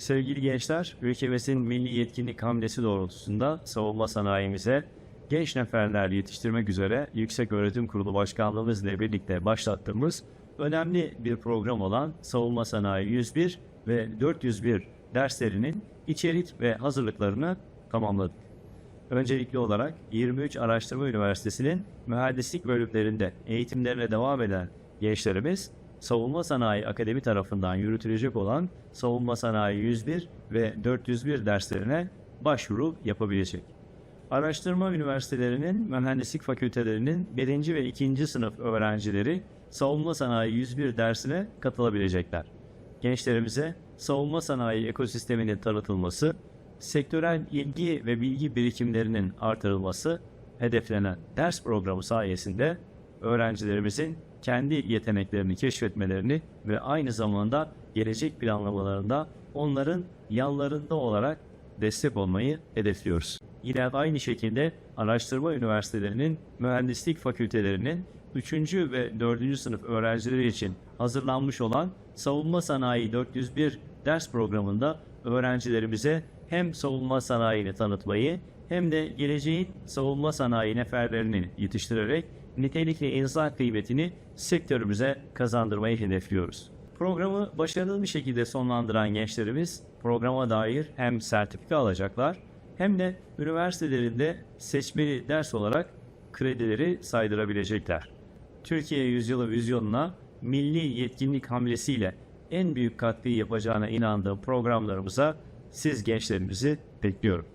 Sevgili gençler, ülkemizin milli yetkinlik hamlesi doğrultusunda savunma sanayimize genç neferler yetiştirmek üzere Yüksek Öğretim Kurulu Başkanlığımız ile birlikte başlattığımız önemli bir program olan Savunma Sanayi 101 ve 401 derslerinin içerik ve hazırlıklarını tamamladık. Öncelikli olarak 23 Araştırma Üniversitesi'nin mühendislik bölümlerinde eğitimlerine devam eden gençlerimiz Savunma Sanayi Akademi tarafından yürütülecek olan Savunma Sanayi 101 ve 401 derslerine başvuru yapabilecek. Araştırma üniversitelerinin mühendislik fakültelerinin 1. ve 2. sınıf öğrencileri Savunma Sanayi 101 dersine katılabilecekler. Gençlerimize savunma sanayi ekosisteminin tanıtılması, sektörel ilgi ve bilgi birikimlerinin artırılması hedeflenen ders programı sayesinde öğrencilerimizin kendi yeteneklerini keşfetmelerini ve aynı zamanda gelecek planlamalarında onların yanlarında olarak destek olmayı hedefliyoruz. Yine aynı şekilde araştırma üniversitelerinin mühendislik fakültelerinin 3. ve 4. sınıf öğrencileri için hazırlanmış olan Savunma Sanayi 401 ders programında öğrencilerimize hem savunma sanayini tanıtmayı hem de geleceğin savunma sanayi neferlerini yetiştirerek nitelikli insan kıymetini sektörümüze kazandırmayı hedefliyoruz. Programı başarılı bir şekilde sonlandıran gençlerimiz programa dair hem sertifika alacaklar hem de üniversitelerinde seçmeli ders olarak kredileri saydırabilecekler. Türkiye Yüzyılı vizyonuna milli yetkinlik hamlesiyle en büyük katkıyı yapacağına inandığım programlarımıza siz gençlerimizi bekliyorum.